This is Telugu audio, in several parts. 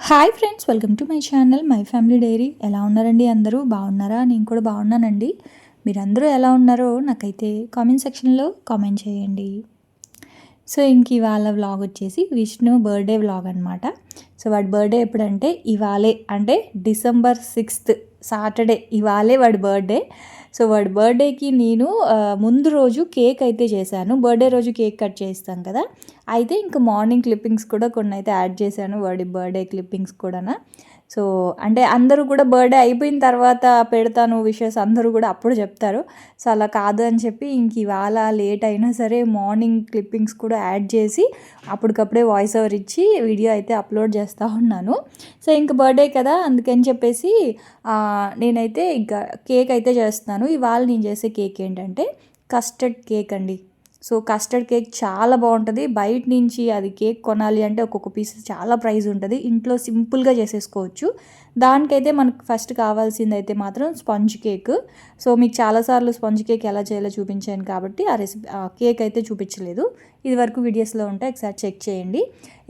Hi friends welcome to my channel my family diary ఎలా ఉన్నారండి అందరూ? బాగున్నారా? నేను కూడా బాగున్నానండి. మీరందరూ ఎలా ఉన్నారో నాకైతే కామెంట్ సెక్షన్లో కామెంట్ చేయండి. సో ఇంక ఇవాళ వ్లాగ్ వచ్చేసి విష్ణు బర్త్డే వ్లాగ్ అనమాట సో వాడి బర్త్డే ఎప్పుడంటే ఇవాళే అంటే డిసెంబర్ సిక్స్త్ సాటర్డే ఇవాళే వాడి బర్త్డే సో వాడి బర్త్డేకి నేను ముందు రోజు కేక్ అయితే చేశాను. బర్త్డే రోజు కేక్ కట్ చేస్తాం కదా. అయితే ఇంకా మార్నింగ్ క్లిప్పింగ్స్ కూడా కొన్ని అయితే యాడ్ చేశాను. వాడి బర్త్డే క్లిప్పింగ్స్ కూడా సో అంటే అందరూ కూడా బర్త్డే అయిపోయిన తర్వాత పెడతాను విషయస్ అందరూ కూడా అప్పుడు చెప్తారు. సో అలా కాదు అని చెప్పి ఇంక ఇవాళ లేట్ అయినా సరే మార్నింగ్ క్లిప్పింగ్స్ కూడా యాడ్ చేసి అప్పటికప్పుడే వాయిస్ ఓవర్ ఇచ్చి వీడియో అయితే అప్లోడ్ చేస్తూ ఉన్నాను. సో ఇంక బర్త్డే కదా అందుకని చెప్పేసి నేనైతే ఇంకా కేక్ అయితే చేస్తున్నాను. ఇవాళ నేను చేసే కేక్ ఏంటంటే కస్టర్డ్ కేక్ అండి. సో కస్టర్డ్ కేక్ చాలా బాగుంటుంది. బయట నుంచి అది కేక్ కొనాలి అంటే ఒక్కొక్క పీస్ చాలా ప్రైస్ ఉంటుంది. ఇంట్లో సింపుల్గా చేసేసుకోవచ్చు. దానికైతే మనకు ఫస్ట్ కావాల్సింది అయితే మాత్రం స్పంజ్ కేక్. సో మీకు చాలాసార్లు స్పంజ్ కేక్ ఎలా చేయాలో చూపించాను కాబట్టి ఆ రెసిపీ ఆ కేక్ అయితే చూపించలేదు. ఇది వరకు వీడియోస్లో ఉంటే ఒకసారి చెక్ చేయండి.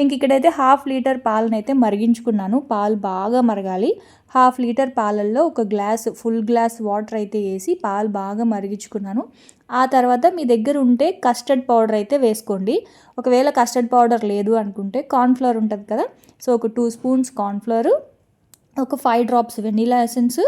ఇంక ఇక్కడైతే హాఫ్ లీటర్ పాలను అయితే మరిగించుకున్నాను. పాలు బాగా మరగాలి. హాఫ్ లీటర్ పాలల్లో ఒక గ్లాస్ ఫుల్ గ్లాస్ వాటర్ అయితే వేసి పాలు బాగా మరిగించుకున్నాను. ఆ తర్వాత మీ దగ్గర ఉంటే కస్టర్డ్ పౌడర్ అయితే వేసుకోండి. ఒకవేళ కస్టర్డ్ పౌడర్ లేదు అనుకుంటే కార్న్ఫ్లవర్ ఉంటుంది కదా సో ఒక టూ స్పూన్స్ కార్న్ఫ్లవర్ ఒక ఫైవ్ డ్రాప్స్ వెనీలా ఎసెన్స్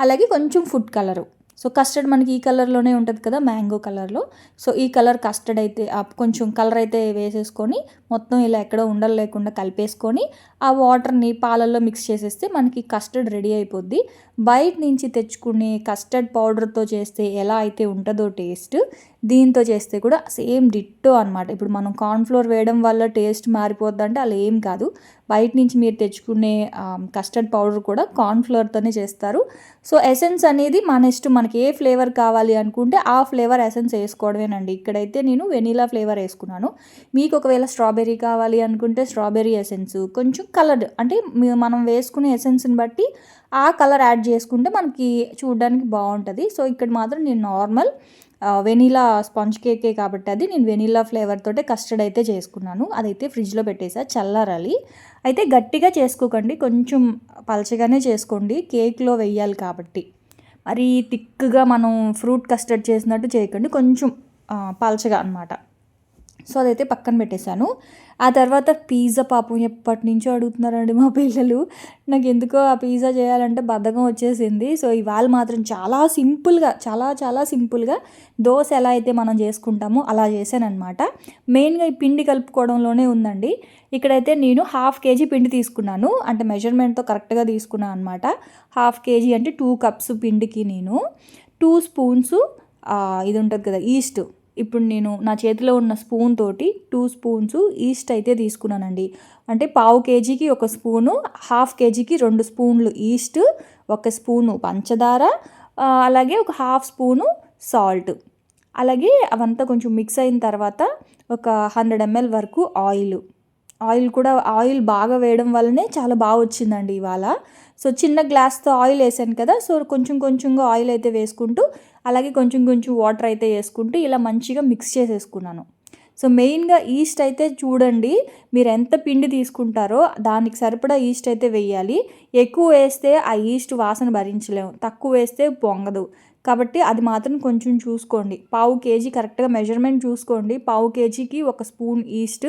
అలాగే కొంచెం ఫుడ్ కలరు సో కస్టర్డ్ మనకి ఈ కలర్లోనే ఉంటుంది కదా మ్యాంగో కలర్లో సో ఈ కలర్ కస్టర్డ్ అయితే కొంచెం కలర్ అయితే వేసేసుకొని మొత్తం ఇలా ఎక్కడ ఉండలు లేకుండా కలిపేసుకొని ఆ వాటర్ని పాలల్లో మిక్స్ చేసేస్తే మనకి కస్టర్డ్ రెడీ అయిపోద్ది. బయట నుంచి తెచ్చుకునే కస్టర్డ్ పౌడర్తో చేస్తే ఎలా అయితే ఉంటుందో టేస్ట్ దీంతో చేస్తే కూడా సేమ్ డిట్టో అనమాట ఇప్పుడు మనం కార్న్ఫ్లోర్ వేయడం వల్ల టేస్ట్ మారిపోద్ది అంటే అలా ఏం కాదు. బయట నుంచి మీరు తెచ్చుకునే కస్టర్డ్ పౌడర్ కూడా కార్న్ఫ్లోర్తోనే చేస్తారు. సో ఎసెన్స్ అనేది మన ఇష్టం. మనకి ఏ ఫ్లేవర్ కావాలి అనుకుంటే ఆ ఫ్లేవర్ ఎసెన్స్ వేసుకోవడమేనండి. ఇక్కడైతే నేను వెనీలా ఫ్లేవర్ వేసుకున్నాను. మీకు ఒకవేళ స్ట్రాబెర్రీ కావాలి అనుకుంటే స్ట్రాబెర్రీ ఎసెన్స్ కొంచెం కలర్ అంటే మనం వేసుకునే ఎసెన్స్ని బట్టి ఆ కలర్ యాడ్ చేసుకుంటే మనకి చూడడానికి బాగుంటుంది. సో ఇక్కడ మాత్రం నేను నార్మల్ వెనీలా స్పాంజ్ కేకే కాబట్టి అది నేను వెనీలా ఫ్లేవర్ తోటే కస్టర్డ్ అయితే చేసుకున్నాను. అదైతే ఫ్రిడ్జ్లో పెట్టేసా చల్లారాలి అయితే గట్టిగా చేసుకోకండి కొంచెం పలచగానే చేసుకోండి. కేక్లో వెయ్యాలి కాబట్టి. మరి థిక్గా మనం ఫ్రూట్ కస్టర్డ్ చేసినట్టు చేయకండి కొంచెం పలచగా అనమాట సో అదైతే పక్కన పెట్టేశాను. ఆ తర్వాత పిజ్జా పాపం ఎప్పటి నుంచో అడుగుతున్నారండి మా పిల్లలు. నాకు ఎందుకో ఆ పిజ్జా చేయాలంటే బద్ధకం వచ్చేసింది. సో ఇవాళ మాత్రం చాలా సింపుల్గా చాలా చాలా సింపుల్గా దోశ ఎలా అయితే మనం చేసుకుంటామో అలా చేశానమాట మెయిన్గా ఈ పిండి కలుపుకోవడంలోనే ఉందండి. ఇక్కడైతే నేను హాఫ్ కేజీ పిండి తీసుకున్నాను. అంటే మెజర్మెంట్తో కరెక్ట్గా తీసుకున్నాను అనమాట హాఫ్ కేజీ అంటే టూ కప్స్ పిండికి నేను. టూ స్పూన్స్ ఇది ఉంటుంది కదా ఈస్ట్. ఇప్పుడు నేను నా చేతిలో ఉన్న స్పూన్ తోటి టూ స్పూన్స్ ఈస్ట్ అయితే తీసుకున్నానండి. అంటే పావు కేజీకి ఒక స్పూను హాఫ్ కేజీకి రెండు స్పూన్లు ఈస్ట్ ఒక స్పూను పంచదార అలాగే ఒక హాఫ్ స్పూను సాల్ట్ అలాగే అవంతా కొంచెం మిక్స్ అయిన తర్వాత ఒక హండ్రెడ్ ఎంఎల్ వరకు ఆయిల్ ఆయిల్ కూడా ఆయిల్ బాగా వేయడం వల్లనే చాలా బాగా వచ్చిందండి ఇవాళ. సో చిన్న గ్లాస్తో ఆయిల్ వేసాను కదా సో కొంచెం కొంచెంగా ఆయిల్ అయితే వేసుకుంటూ అలాగే కొంచెం కొంచెం వాటర్ అయితే వేసుకుంటూ ఇలా మంచిగా మిక్స్ చేసేసుకున్నాను. సో మెయిన్గా ఈస్ట్ అయితే చూడండి మీరు ఎంత పిండి తీసుకుంటారో దానికి సరిపడా ఈస్ట్ అయితే వేయాలి. ఎక్కువ వేస్తే ఆ ఈస్ట్ వాసన భరించలేము తక్కువ వేస్తే పొంగదు. కాబట్టి అది మాత్రం కొంచెం చూసుకోండి. పావు కేజీ కరెక్ట్గా మెజర్మెంట్ చూసుకోండి. పావు కేజీకి ఒక స్పూన్ ఈస్ట్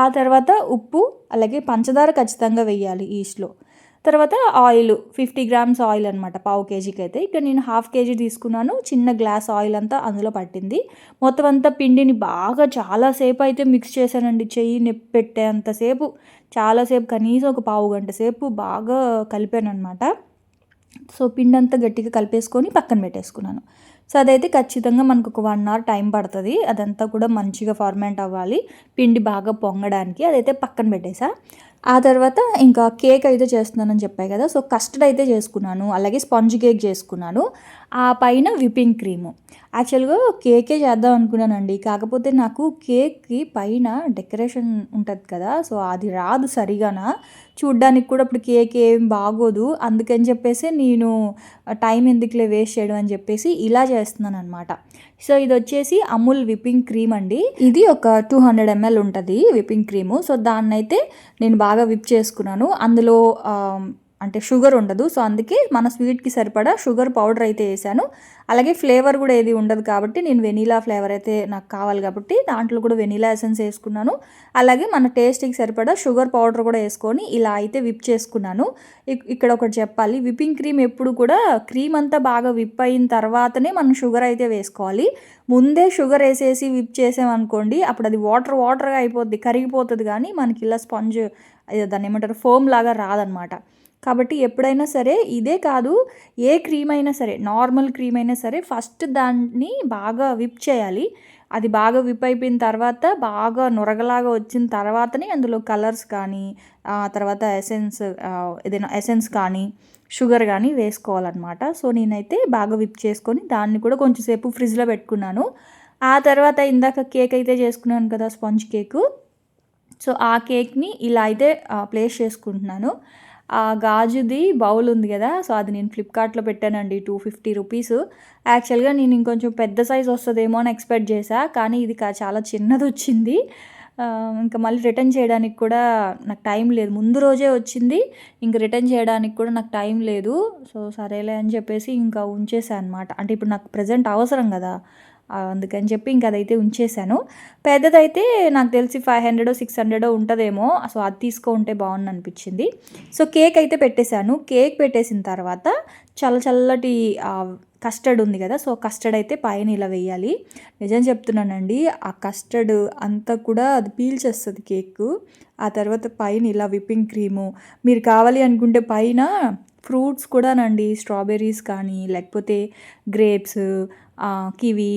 ఆ తర్వాత ఉప్పు అలాగే పంచదార ఖచ్చితంగా వేయాలి ఈస్ట్లో తర్వాత ఆయిల్ ఫిఫ్టీ గ్రామ్స్ ఆయిల్ అనమాట పావు కేజీకి అయితే ఇక్కడ నేను హాఫ్ కేజీ తీసుకున్నాను చిన్న గ్లాస్ ఆయిల్ అంతా అందులో పట్టింది. మొత్తం అంతా పిండిని బాగా చాలాసేపు అయితే మిక్స్ చేశానండి చెయ్యి నొప్పి పెట్టేంతసేపు చాలాసేపు కనీసం ఒక పావు గంట సేపు బాగా కలిపాను అనమాట సో పిండి అంతా గట్టిగా కలిపేసుకొని పక్కన పెట్టేసుకున్నాను. సో అదైతే ఖచ్చితంగా మనకు ఒక వన్ అవర్ టైం పడుతుంది. అదంతా కూడా మంచిగా ఫార్మేట్ అవ్వాలి. పిండి బాగా పొంగడానికి. అదైతే పక్కన పెట్టేసా. ఆ తర్వాత ఇంకా కేక్ అయితే చేస్తున్నానని చెప్పాయి కదా. సో కస్టర్డ్ అయితే చేసుకున్నాను. అలాగే స్పాంజ్ కేక్ చేసుకున్నాను. ఆ పైన విప్పింగ్ క్రీము. యాక్చువల్గా కేకే చేద్దాం అనుకున్నానండి. కాకపోతే నాకు కేక్కి పైన డెకరేషన్ ఉంటుంది కదా సో అది రాదు సరిగాన? చూడ్డానికి కూడా ఇప్పుడు కేక్ ఏం బాగోదు. అందుకని చెప్పేసి నేను టైం ఎందుకులే వేస్ట్ చేయడం అని చెప్పేసి ఇలా చేస్తున్నాను అనమాట సో ఇది వచ్చేసి అమూల్ విప్పింగ్ క్రీమ్ అండి. ఇది ఒక టూ హండ్రెడ్ ఎంఎల్ ఉంటుంది విప్పింగ్ క్రీము. సో దాన్నైతే నేను బాగా విప్ చేసుకున్నాను. అందులో అంటే షుగర్ ఉండదు. సో అందుకే మన స్వీట్కి సరిపడా షుగర్ పౌడర్ అయితే వేసాను. అలాగే ఫ్లేవర్ కూడా ఏది ఉండదు కాబట్టి నేను వెనీలా ఫ్లేవర్ అయితే నాకు కావాలి కాబట్టి దాంట్లో కూడా వెనీలా ఎసెన్స్ వేసుకున్నాను. అలాగే మన టేస్ట్కి సరిపడా షుగర్ పౌడర్ కూడా వేసుకొని ఇలా అయితే విప్ చేసుకున్నాను. ఇక్కడ ఒకటి చెప్పాలి. విప్పింగ్ క్రీమ్ ఎప్పుడు కూడా క్రీమ్ అంతా బాగా విప్ అయిన తర్వాతనే మనం షుగర్ అయితే వేసుకోవాలి. ముందే షుగర్ వేసేసి విప్ చేసామనుకోండి అప్పుడు అది వాటర్ వాటర్గా అయిపోద్ది కరిగిపోతుంది కానీ మనకి ఇలా స్పంజ్ దాన్ని ఏమంటారు ఫోమ్ లాగా రాదనమాట. కాబట్టి ఎప్పుడైనా సరే ఇదే కాదు ఏ క్రీమ్ అయినా సరే నార్మల్ క్రీమ్ అయినా సరే ఫస్ట్ దాన్ని బాగా విప్ చేయాలి. అది బాగా విప్ అయిపోయిన తర్వాత బాగా నొరగలాగా వచ్చిన తర్వాతనే అందులో కలర్స్ కానీ తర్వాత ఎసెన్స్ ఏదైనా ఎసెన్స్ కానీ షుగర్ కానీ వేసుకోవాలన్నమాట. సో నేనైతే బాగా విప్ చేసుకొని దాన్ని కూడా కొంచెంసేపు ఫ్రిడ్జ్లో పెట్టుకున్నాను. ఆ తర్వాత ఇందాక కేక్ అయితే చేసుకున్నాను కదా స్పాంజ్ కేకు. సో ఆ కేక్ని ఇలా అయితే ప్లేస్ చేసుకుంటున్నాను. ఆ గాజుది బౌల్ ఉంది కదా సో అది నేను ఫ్లిప్కార్ట్లో పెట్టానండి టూ ఫిఫ్టీ రూపీస్ యాక్చువల్గా నేను ఇంకొంచెం పెద్ద సైజ్ వస్తుందేమో అని ఎక్స్పెక్ట్ చేశా కానీ ఇది చాలా చిన్నది వచ్చింది. ఇంకా మళ్ళీ రిటర్న్ చేయడానికి కూడా నాకు టైం లేదు. ముందు రోజే వచ్చింది ఇంక రిటర్న్ చేయడానికి కూడా నాకు టైం లేదు. సో సరేలే అని చెప్పేసి ఇంకా ఉంచేసా అనమాట అంటే ఇప్పుడు నాకు ప్రజెంట్ అవసరం కదా అందుకని చెప్పి ఇంక అదైతే ఉంచేశాను. పెద్దదైతే నాకు తెలిసి ఫైవ్ హండ్రెడో సిక్స్ హండ్రెడో ఉంటుందేమో. సో అది తీసుకో ఉంటే బాగుంది అనిపించింది సో కేక్ అయితే పెట్టేశాను. కేక్ పెట్టేసిన తర్వాత చల్ల చల్లటి కస్టర్డ్ ఉంది కదా సో కస్టర్డ్ అయితే పైన ఇలా వేయాలి. నిజం చెప్తున్నానండి ఆ కస్టర్డ్ అంతా కూడా అది పీల్చేస్తుంది కేక్ ఆ తర్వాత పైన ఇలా విప్పింగ్ క్రీము. మీరు కావాలి అనుకుంటే పైన ఫ్రూట్స్ కూడానండి స్ట్రాబెర్రీస్ కానీ లేకపోతే గ్రేప్స్ కివి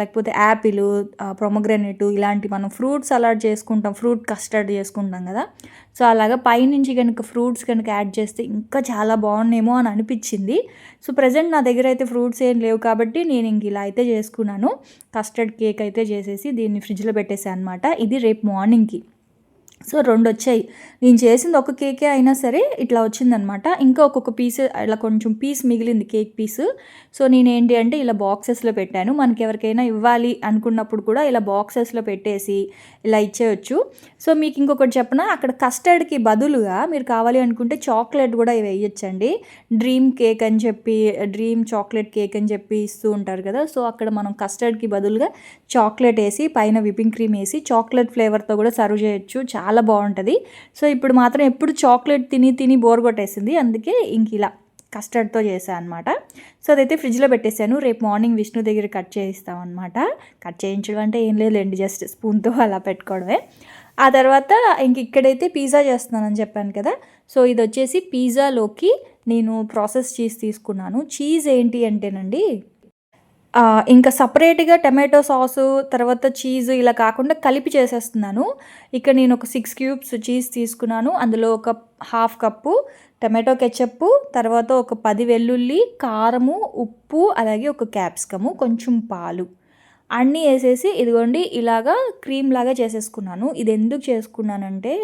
లేకపోతే యాపిల్ ప్రొమగ్రనేటు ఇలాంటి మనం ఫ్రూట్స్ అలాట్ చేసుకుంటాం ఫ్రూట్ కస్టర్డ్ చేసుకుంటాం కదా. సో అలాగా పైనుంచి కనుక ఫ్రూట్స్ కనుక యాడ్ చేస్తే ఇంకా చాలా బాగున్నాయేమో అని అనిపించింది. సో ప్రజెంట్ నా దగ్గర అయితే ఫ్రూట్స్ ఏం లేవు కాబట్టి నేను ఇంక ఇలా అయితే చేసుకున్నాను. కస్టర్డ్ కేక్ అయితే చేసేసి దీన్ని ఫ్రిడ్జ్లో పెట్టేసాను అనమాట ఇది రేపు మార్నింగ్కి. సో రెండు వచ్చాయి నేను చేసింది ఒక కేకే అయినా సరే ఇట్లా వచ్చిందనమాట. ఇంకా ఒక్కొక్క పీస్ ఇలా కొంచెం పీస్ మిగిలింది కేక్ పీస్. సో నేను ఏంటి అంటే ఇలా బాక్సెస్లో పెట్టాను. మనకి ఎవరికైనా ఇవ్వాలి అనుకున్నప్పుడు కూడా ఇలా బాక్సెస్లో పెట్టేసి ఇలా ఇచ్చేయచ్చు. సో మీకు ఇంకొకటి చెప్పిన? అక్కడ కస్టర్డ్కి బదులుగా మీరు కావాలి అనుకుంటే చాక్లెట్ కూడా వేయొచ్చండి. డ్రీమ్ కేక్ అని చెప్పి డ్రీమ్ చాక్లెట్ కేక్ అని చెప్పి ఇస్తూ ఉంటారు కదా. సో అక్కడ మనం కస్టర్డ్కి బదులుగా చాక్లెట్ వేసి పైన విపింగ్ క్రీమ్ వేసి చాక్లెట్ ఫ్లేవర్తో కూడా సర్వ్ చేయొచ్చు. చాలా చాలా బాగుంటుంది. సో ఇప్పుడు మాత్రం ఎప్పుడు చాక్లెట్ తిని తిని బోర్ కొట్టేసింది. అందుకే ఇంక ఇలా కస్టర్డ్తో చేశాను అనమాట సో అదైతే ఫ్రిడ్జ్లో పెట్టేశాను. రేపు మార్నింగ్ విష్ణు దగ్గర కట్ చేయిస్తాం అనమాట కట్ చేయించడం అంటే ఏం లేదండి జస్ట్ స్పూన్తో అలా పెట్టుకోవడమే. ఆ తర్వాత ఇంక ఇక్కడైతే పిజ్జా చేస్తున్నానని చెప్పాను కదా. సో ఇది వచ్చేసి పిజ్జాలోకి నేను ప్రాసెస్ చీజ్ తీసుకున్నాను. చీజ్ ఏంటి అంటేనండి ఇంకా సపరేట్గా టమాటో సాసు తర్వాత చీజ్ ఇలా కాకుండా కలిపి చేసేస్తున్నాను. ఇక్కడ నేను ఒక సిక్స్ క్యూబ్స్ చీజ్ తీసుకున్నాను. అందులో ఒక హాఫ్ కప్పు టమాటో కెచప్పు తర్వాత ఒక పది వెల్లుల్లి కారము ఉప్పు అలాగే ఒక క్యాప్సికము కొంచెం పాలు అన్నీ వేసేసి ఇదిగోండి ఇలాగా క్రీమ్ లాగా చేసేసుకున్నాను. ఇది ఎందుకు చేసుకున్నానంటే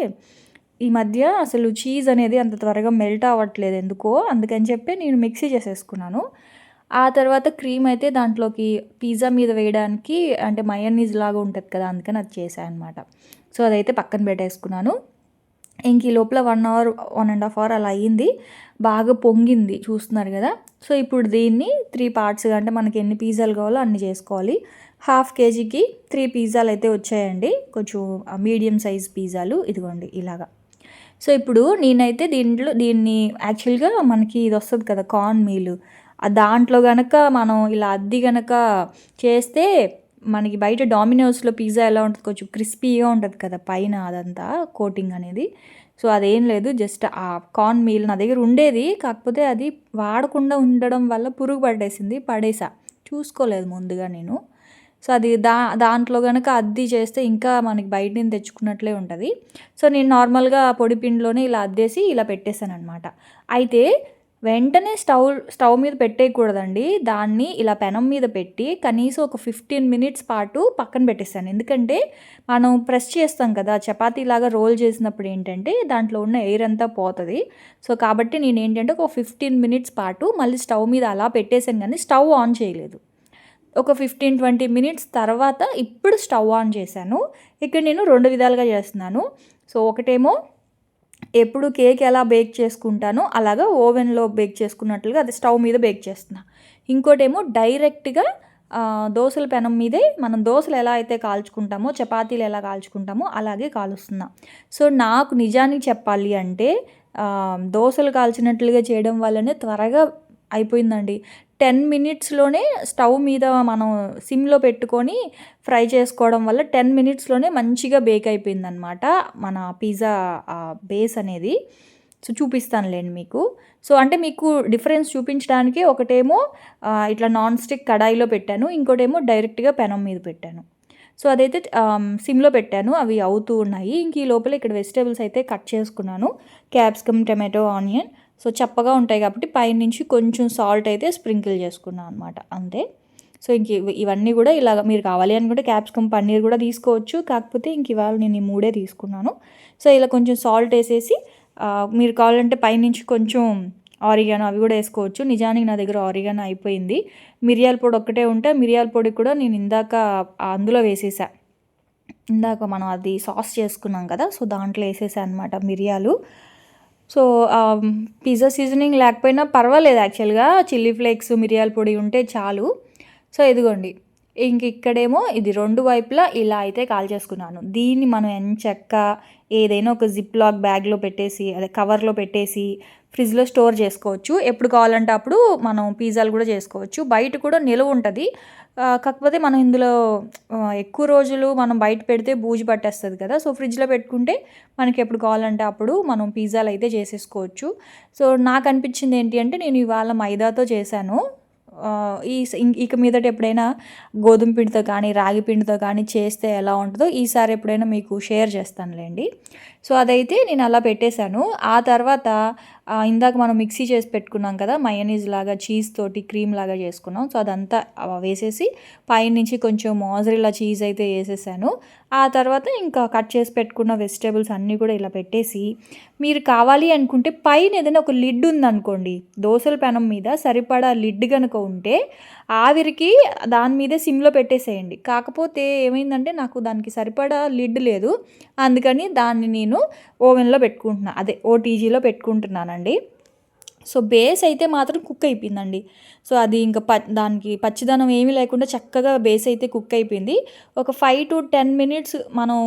ఈ మధ్య అసలు చీజ్ అనేది అంత త్వరగా మెల్ట్ అవ్వట్లేదు ఎందుకో అందుకని చెప్పి నేను మిక్సీ చేసేసుకున్నాను. ఆ తర్వాత క్రీమ్ అయితే దాంట్లోకి పిజ్జా మీద వేయడానికి అంటే మయోనీస్ లాగా ఉంటుంది కదా అందుకని అది చేశాను అనమాట సో అదైతే పక్కన పెట్టేసుకున్నాను. ఇంక ఈ లోపల one hour one and half hour అలా అయ్యింది బాగా పొంగింది చూస్తున్నారు కదా. సో ఇప్పుడు దీన్ని త్రీ పార్ట్స్గా అంటే మనకి ఎన్ని పిజ్జాలు కావాలో అన్ని చేసుకోవాలి. హాఫ్ కేజీకి త్రీ పిజ్జాలు అయితే వచ్చాయండి. కొంచెం మీడియం సైజ్ పిజ్జాలు ఇదిగోండి ఇలాగా. సో ఇప్పుడు నేనైతే దీంట్లో దీన్ని యాక్చువల్గా మనకి ఇది వస్తుంది కదా కార్న్ మీల్ దాంట్లో గనక మనం ఇలా అద్ది గనక చేస్తే మనకి బయట డామినోస్లో పిజ్జా ఎలా ఉంటుంది? కొంచెం క్రిస్పీగా ఉంటుంది కదా పైన అదంతా కోటింగ్ అనేది. సో అదేం లేదు. జస్ట్ ఆ కార్న్ మీల్ నా దగ్గర ఉండేది. కాకపోతే అది వాడకుండా ఉండడం వల్ల పురుగు పడేసింది పడేసా. చూసుకోలేదు ముందుగా నేను. సో అది దా దాంట్లో కనుక అద్ది చేస్తే ఇంకా మనకి బయట నుంచి తెచ్చుకున్నట్లే ఉంటుంది. సో నేను నార్మల్గా పొడి పిండిలోనే ఇలా అద్దేసి ఇలా పెట్టేశాను అనమాట అయితే వెంటనే స్టవ్ స్టవ్ మీద పెట్టేయకూడదండి. దాన్ని ఇలా పెనం మీద పెట్టి కనీసం ఒక ఫిఫ్టీన్ మినిట్స్ పాటు పక్కన పెట్టేస్తాను. ఎందుకంటే మనం ప్రెస్ చేస్తాం కదా చపాతీలాగా రోల్ చేసినప్పుడు ఏంటంటే దాంట్లో ఉన్న ఎయిర్ అంతా పోతుంది. సో కాబట్టి నేను ఏంటంటే ఒక ఫిఫ్టీన్ మినిట్స్ పాటు మళ్ళీ స్టవ్ మీద అలా పెట్టేశాను కానీ స్టవ్ ఆన్ చేయలేదు. ఒక ఫిఫ్టీన్ ట్వంటీ మినిట్స్ తర్వాత ఇప్పుడు స్టవ్ ఆన్ చేశాను. ఇక్కడ నేను రెండు విధాలుగా చేస్తున్నాను. సో ఒకటేమో ఎప్పుడు కేక్ ఎలా బేక్ చేసుకుంటానో అలాగా ఓవెన్లో బేక్ చేసుకున్నట్లుగా అది స్టవ్ మీద బేక్ చేస్తున్నా. ఇంకోటేమో డైరెక్ట్గా దోశల పెనం మీదే మనం దోశలు ఎలా అయితే కాల్చుకుంటామో చపాతీలు ఎలా కాల్చుకుంటామో అలాగే కాలుస్తున్నా. సో నాకు నిజానికి చెప్పాలి అంటే దోశలు కాల్చినట్లుగా చేయడం వల్లనే త్వరగా అయిపోయిందండి. టెన్ మినిట్స్లోనే స్టవ్ మీద మనం సిమ్లో పెట్టుకొని ఫ్రై చేసుకోవడం వల్ల టెన్ మినిట్స్లోనే మంచిగా బేక్ అయిపోయిందనమాట మన పిజ్జా బేస్ అనేది. సో చూపిస్తానులేండి మీకు. సో అంటే మీకు డిఫరెన్స్ చూపించడానికి ఒకటేమో ఇట్లా నాన్ స్టిక్ కడాయిలో పెట్టాను ఇంకోటేమో డైరెక్ట్గా పెనం మీద పెట్టాను. సో అదైతే సిమ్లో పెట్టాను అవి అవుతూ ఉన్నాయి. ఇంక ఈ లోపల ఇక్కడ వెజిటేబుల్స్ అయితే కట్ చేసుకున్నాను. క్యాప్సికమ్ టమాటో ఆనియన్ సో చప్పగా ఉంటాయి కాబట్టి పైనుంచి కొంచెం సాల్ట్ అయితే స్ప్రింకిల్ చేసుకున్నాను అనమాట అంతే. సో ఇంక ఇవన్నీ కూడా ఇలాగ మీరు కావాలి అనుకుంటే క్యాప్సికమ్ పన్నీర్ కూడా తీసుకోవచ్చు. కాకపోతే ఇంక ఇవాళ నేను ఈ మూడే తీసుకున్నాను. సో ఇలా కొంచెం సాల్ట్ వేసేసి మీరు కావాలంటే పైనుంచి కొంచెం ఆరిగానో అవి కూడా వేసుకోవచ్చు. నిజానికి నా దగ్గర ఆరిగానో అయిపోయింది. మిరియాల పొడి ఒక్కటే ఉంటే మిరియాల పొడి కూడా నేను ఇందాక అందులో వేసేసా. ఇందాక మనం అది సాస్ చేసుకున్నాం కదా సో దాంట్లో వేసేసా అనమాట మిరియాలు. సో పిజ్జా సీజనింగ్ లేకపోయినా పర్వాలేదు యాక్చువల్గా. చిల్లీ ఫ్లేక్స్ మిరియాల పొడి ఉంటే చాలు. సో ఇదిగోండి. ఇంక ఇక్కడేమో ఇది రెండు వైపులా ఇలా అయితే కాల్ చేసుకున్నాను. దీన్ని మనం ఎంచక్క ఏదైనా ఒక జిప్ లాక్ బ్యాగ్లో పెట్టేసి అదే కవర్లో పెట్టేసి ఫ్రిడ్జ్లో స్టోర్ చేసుకోవచ్చు. ఎప్పుడు కావాలంటే అప్పుడు మనం పిజ్జాలు కూడా చేసుకోవచ్చు. బయట కూడా నిలువ ఉంటుంది. కాకపోతే మనం ఇందులో ఎక్కువ రోజులు మనం బయట పెడితే బూజు పట్టేస్తుంది కదా. సో ఫ్రిడ్జ్లో పెట్టుకుంటే మనకి ఎప్పుడు కావాలంటే అప్పుడు మనం పిజ్జాలు అయితే చేసేసుకోవచ్చు. సో నాకు అనిపించింది ఏంటి అంటే నేను ఇవాళ మైదాతో చేశాను. ఈ ఇక మీదట ఎప్పుడైనా గోధుమ పిండితో కానీ రాగి పిండితో కానీ చేస్తే ఎలా ఉంటుందో ఈసారి ఎప్పుడైనా మీకు షేర్ చేస్తానులేండి. సో అదైతే నేను అలా పెట్టేశాను. ఆ తర్వాత ఇందాక మనం మిక్సీ చేసి పెట్టుకున్నాం కదా మయోనీస్ లాగా చీజ్ తోటి క్రీమ్ లాగా చేసుకున్నాం. సో అదంతా వేసేసి పైనుంచి కొంచెం మోజరిలా చీజ్ అయితే వేసేసాను. ఆ తర్వాత ఇంకా కట్ చేసి పెట్టుకున్న వెజిటేబుల్స్ అన్నీ కూడా ఇలా పెట్టేసి మీరు కావాలి అనుకుంటే పైన ఏదైనా ఒక లిడ్ ఉందనుకోండి దోశల పెనం మీద సరిపడా లిడ్ కనుక ఉంటే ఆవిరికి దాని మీదే సిమ్లో పెట్టేసేయండి. కాకపోతే ఏమైందంటే నాకు దానికి సరిపడా లిడ్ లేదు. అందుకని దాన్ని నేను ఓవెన్లో పెట్టుకుంటున్నాను అదే ఓటీజీలో పెట్టుకుంటున్నానండి. సో బేస్ అయితే మాత్రం కుక్ అయిపోయిందండి. సో అది ఇంకా ప దానికి పచ్చిదనం ఏమీ లేకుండా చక్కగా బేస్ అయితే కుక్ అయిపోయింది. ఒక ఫైవ్ టు టెన్ మినిట్స్ మనం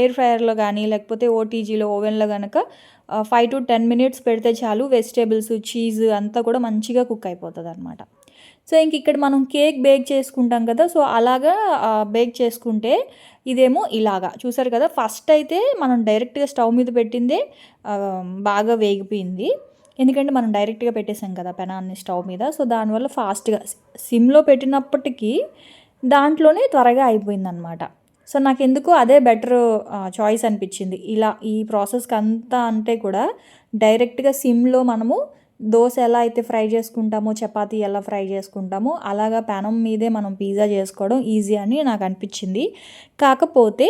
ఎయిర్ ఫ్రైయర్లో కానీ లేకపోతే ఓటీజీలో ఓవెన్లో కనుక ఫైవ్ టు టెన్ మినిట్స్ పెడితే చాలు వెజిటేబుల్స్ చీజ్ అంతా కూడా మంచిగా కుక్ అయిపోతుంది అనమాట సో ఇంక ఇక్కడ మనం కేక్ బేక్ చేసుకుంటాం కదా సో అలాగా బేక్ చేసుకుంటే ఇదేమో ఇలాగా. చూసారు కదా ఫస్ట్ అయితే మనం డైరెక్ట్గా స్టవ్ మీద పెట్టిందే బాగా వేగిపోయింది. ఎందుకంటే మనం డైరెక్ట్గా పెట్టేసాం కదా పెనాన్ని స్టవ్ మీద. సో దానివల్ల ఫాస్ట్గా సిమ్లో పెట్టినప్పటికీ దాంట్లోనే త్వరగా అయిపోయిందనమాట సో నాకు ఎందుకు అదే బెటర్ చాయిస్ అనిపించింది. ఇలా ఈ ప్రాసెస్కి అంతా అంటే కూడా డైరెక్ట్గా సిమ్లో మనము దోశ ఎలా అయితే ఫ్రై చేసుకుంటామో చపాతీ ఎలా ఫ్రై చేసుకుంటామో అలాగా పెనం మీదే మనం పిజ్జా చేసుకోవడం ఈజీ అని నాకు అనిపించింది. కాకపోతే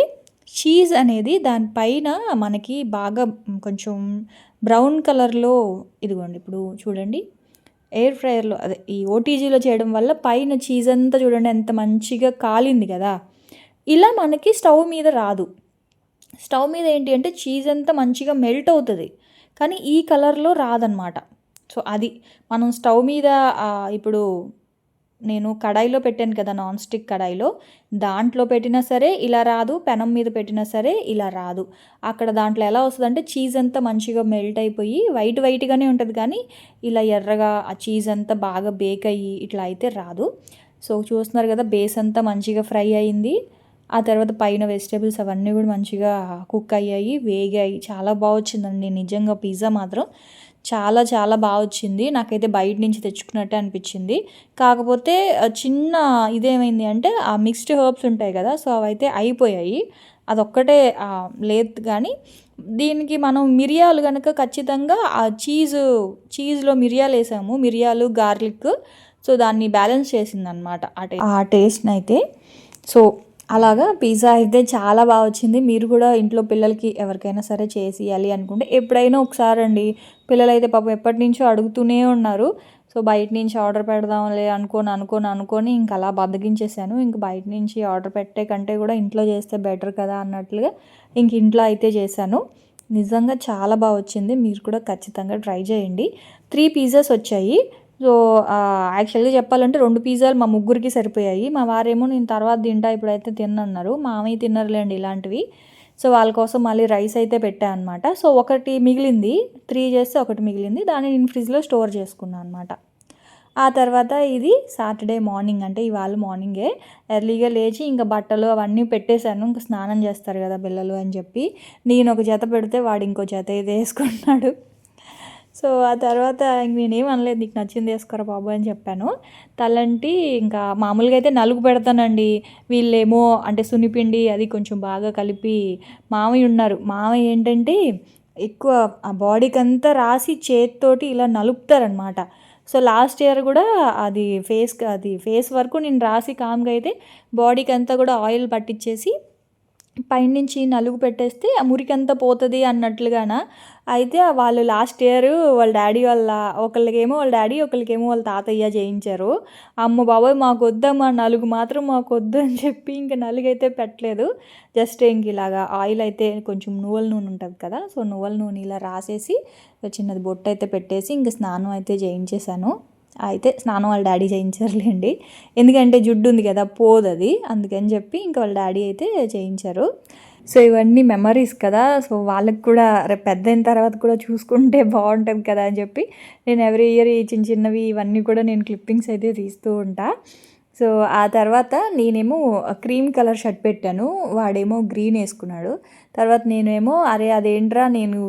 చీజ్ అనేది దానిపైన మనకి బాగా కొంచెం బ్రౌన్ కలర్లో ఇదిగోండి ఇప్పుడు చూడండి. ఎయిర్ ఫ్రైయర్లో అదే ఈ ఓటీజీలో చేయడం వల్ల పైన చీజ్ అంతా చూడండి ఎంత మంచిగా కాలింది కదా. ఇలా మనకి స్టవ్ మీద రాదు. స్టవ్ మీద ఏంటి అంటే చీజ్ అంతా మంచిగా మెల్ట్ అవుతుంది. కానీ ఈ కలర్లో రాదనమాట. సో అది మనం స్టవ్ మీద ఇప్పుడు నేను కడాయిలో పెట్టాను కదా నాన్ స్టిక్ కడాయిలో దాంట్లో పెట్టినా సరే ఇలా రాదు పెనం మీద పెట్టినా సరే ఇలా రాదు. అక్కడ దాంట్లో ఎలా వస్తుందంటే చీజ్ అంతా మంచిగా మెల్ట్ అయిపోయి వైట్ వైట్గానే ఉంటుంది కానీ ఇలా ఎర్రగా ఆ చీజ్ అంతా బాగా బేక్ అయ్యి ఇట్లా అయితే రాదు. సో చూస్తున్నారు కదా బేస్ అంతా మంచిగా ఫ్రై అయింది. ఆ తర్వాత పైన వెజిటేబుల్స్ అవన్నీ కూడా మంచిగా కుక్ అయ్యాయి వేగాయి. చాలా బాగా వచ్చిందండి నిజంగా పిజ్జా మాత్రం. చాలా చాలా బాగా వచ్చింది. నాకైతే బయట నుంచి తెచ్చుకున్నట్టే అనిపించింది. కాకపోతే చిన్న ఇదేమైంది అంటే ఆ మిక్స్డ్ హర్బ్స్ ఉంటాయి కదా సో అవైతే అయిపోయాయి. అదొక్కటే లేదు కానీ దీనికి మనం మిరియాలు కనుక ఖచ్చితంగా ఆ చీజు చీజ్లో మిరియాలు వేసాము. మిరియాలు గార్లిక్ సో దాన్ని బ్యాలెన్స్ చేసిందనమాట ఆ టే ఆ టేస్ట్ని అయితే సో అలాగా పిజ్జా అయితే చాలా బాగా వచ్చింది. మీరు కూడా ఇంట్లో పిల్లలకి ఎవరికైనా సరే చేసి అనుకుంటే ఎప్పుడైనా ఒకసారి అండి. పిల్లలైతే పాపం ఎప్పటి నుంచో అడుగుతూనే ఉన్నారు. సో బయట నుంచి ఆర్డర్ పెడదాంలే అనుకొని అనుకొని అనుకొని ఇంక అలా బద్దగించేసాను ఇంక బయట నుంచి ఆర్డర్ పెట్టే కంటే కూడా ఇంట్లో చేస్తే బెటర్ కదా అన్నట్లుగా ఇంక ఇంట్లో అయితే చేశాను. నిజంగా చాలా బాగా వచ్చింది. మీరు కూడా ఖచ్చితంగా ట్రై చేయండి. త్రీ పీజెస్ వచ్చాయి. సో యాక్చువల్గా చెప్పాలంటే రెండు పిజ్జాలు మా ముగ్గురికి సరిపోయాయి. మా వారేమో నేను తర్వాత తింటా ఇప్పుడైతే తిన్నన్నారు. మామయ్య తిన్నర్లేండి ఇలాంటివి. సో వాళ్ళ కోసం మళ్ళీ రైస్ అయితే పెట్టా అనమాట సో ఒకటి మిగిలింది త్రీ చేస్తే ఒకటి మిగిలింది. దాన్ని నేను ఫ్రిడ్జ్లో స్టోర్ చేసుకున్నాను అనమాట ఆ తర్వాత ఇది సాటర్డే మార్నింగ్ అంటే ఇవాళ మార్నింగే. ఎర్లీగా లేచి ఇంకా బట్టలు అవన్నీ పెట్టేశాను. ఇంకా స్నానం చేస్తారు కదా పిల్లలు అని చెప్పి. నేను ఒక జత పెడితే వాడు ఇంకో జత ఇది వేసుకుంటున్నాడు. సో ఆ తర్వాత ఇంక నేనేం అనలేదు నీకు నచ్చింది వేసుకోరా బాబు అని చెప్పాను. తలంటి ఇంకా మామూలుగా అయితే నలుగు పెడతానండి. వీళ్ళేమో అంటే సున్నిపిండి అది కొంచెం బాగా కలిపి మామయ్య ఉన్నారు. మామయ్య ఏంటంటే ఎక్కువ ఆ బాడీకి అంతా రాసి చేతితోటి ఇలా నలుపుతారనమాట సో లాస్ట్ ఇయర్ కూడా అది ఫేస్ అది ఫేస్ వరకు నేను రాసి కామ్గా అయితే బాడీకి అంతా కూడా ఆయిల్ పట్టించేసి పైనుంచి నలుగు పెట్టేస్తే ఆ మురికంతా పోతుంది అన్నట్లుగాన. అయితే వాళ్ళు లాస్ట్ ఇయర్ వాళ్ళ డాడీ వాళ్ళ ఒకళ్ళకేమో వాళ్ళ డాడీ ఒకళ్ళకేమో వాళ్ళ తాతయ్య చేయించారు. అమ్మ బాబాయ్ మాకు వద్దమ్మా నలుగు మాత్రం మాకు వద్దు అని చెప్పి ఇంకా నలుగు అయితే పెట్టలేదు. జస్ట్ ఇంక ఇలాగా ఆయిల్ అయితే కొంచెం నువ్వుల నూనె ఉంటుంది కదా సో నువ్వుల నూనె ఇలా రాసేసి చిన్నది బొట్టు అయితే పెట్టేసి ఇంక స్నానం అయితే చేయించేశాను. అయితే స్నానం వాళ్ళ డాడీ చేయించారులేండి. ఎందుకంటే జుడ్డు ఉంది కదా పోదు అది. అందుకని చెప్పి ఇంకా వాళ్ళ డాడీ అయితే చేయించారు. సో ఇవన్నీ మెమరీస్ కదా. సో వాళ్ళకి కూడా రేపు పెద్ద అయిన తర్వాత కూడా చూసుకుంటే బాగుంటుంది కదా అని చెప్పి నేను ఎవ్రీ ఇయర్ ఈ చిన్న చిన్నవి ఇవన్నీ కూడా నేను క్లిప్పింగ్స్ అయితే తీస్తూ ఉంటా. సో ఆ తర్వాత నేనేమో క్రీమ్ కలర్ షర్ట్ పెట్టాను. వాడేమో గ్రీన్ వేసుకున్నాడు. తర్వాత నేనేమో అరే అదేంట్రా నేను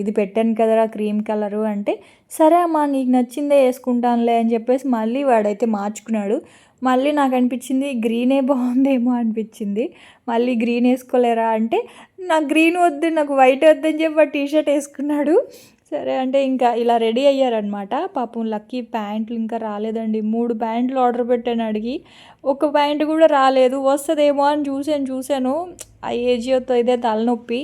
ఇది పెట్టాను కదరా క్రీమ్ కలరు అంటే సరే అమ్మా నీకు నచ్చిందే వేసుకుంటానులే అని చెప్పేసి మళ్ళీ వాడైతే మార్చుకున్నాడు. మళ్ళీ నాకు అనిపించింది గ్రీనే బాగుందేమో అనిపించింది. మళ్ళీ గ్రీన్ వేసుకోలేరా అంటే నాకు గ్రీన్ వద్దు నాకు వైట్ వద్దని చెప్పి టీ షర్ట్ వేసుకున్నాడు. సరే అంటే ఇంకా ఇలా రెడీ అయ్యారనమాట పాపం లక్కీ ప్యాంట్లు ఇంకా రాలేదండి. మూడు ప్యాంట్లు ఆర్డర్ పెట్టాను అడిగి ఒక ప్యాంట్ కూడా రాలేదు. వస్తుందేమో అని చూసాను చూశాను. ఆ ఏజియోతో ఇదే తలనొప్పి.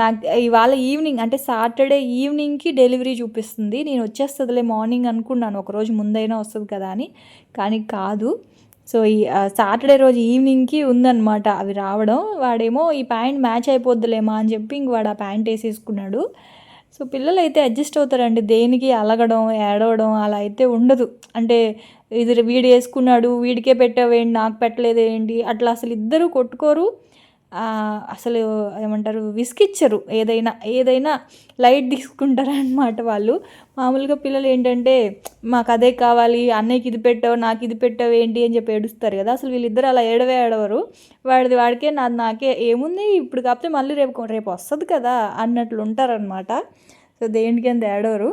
నాకు ఇవాళ ఈవినింగ్ అంటే సాటర్డే ఈవినింగ్కి డెలివరీ చూపిస్తుంది. నేను వచ్చేస్తుందిలే మార్నింగ్ అనుకున్నాను. ఒకరోజు ముందైనా వస్తుంది కదా అని. కానీ కాదు. సో ఈ సాటర్డే రోజు ఈవినింగ్కి ఉందన్నమాట. అవి రావడం. వాడేమో ఈ ప్యాంట్ మ్యాచ్ అయిపోద్దులేమా అని చెప్పి ఇంక వాడు ఆ ప్యాంట్ వేసేసుకున్నాడు. సో పిల్లలు అయితే అడ్జస్ట్ అవుతారండి. దేనికి అలగడం ఏడవడం అలా అయితే ఉండదు. అంటే ఇది వీడు వేసుకున్నాడు వీడికే పెట్టావేంటి నాకు పెట్టలేదేంటి అట్లా అసలు ఇద్దరు కొట్టుకోరు. అసలు ఏమంటారు విసికిచ్చరు. ఏదైనా ఏదైనా లైట్ తీసుకుంటారు అనమాట వాళ్ళు. మామూలుగా పిల్లలు ఏంటంటే మాకు అదే కావాలి అన్నయ్యకి ఇది పెట్టావు నాకు ఇది పెట్టావు ఏంటి? అని చెప్పి ఏడుస్తారు కదా. అసలు వీళ్ళిద్దరు అలా ఏడవే ఏడవరు వాడిది వాడికే నాది నాకే ఏముంది? ఇప్పుడు కాకపోతే మళ్ళీ రేపు రేపు వస్తుంది కదా అన్నట్లు ఉంటారనమాట సో దేనికి అంత ఏడవరు.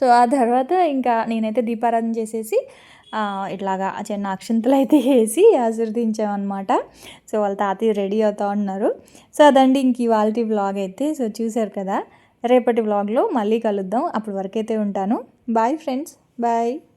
సో ఆ తర్వాత ఇంకా నేనైతే దీపారాధన చేసేసి ఇట్లాగా చిన్న అక్షింతలు అయితే వేసి ఆశీర్దించామన్నమాట సో వాళ్ళ తాతయ్య రెడీ అవుతా ఉన్నారు. సో అదండి ఇంక ఇవాళ వ్లాగ్ అయితే. సో చూశారు కదా రేపటి వ్లాగ్లో మళ్ళీ కలుద్దాం. అప్పటి వరకైతే ఉంటాను. Bye friends. బాయ్.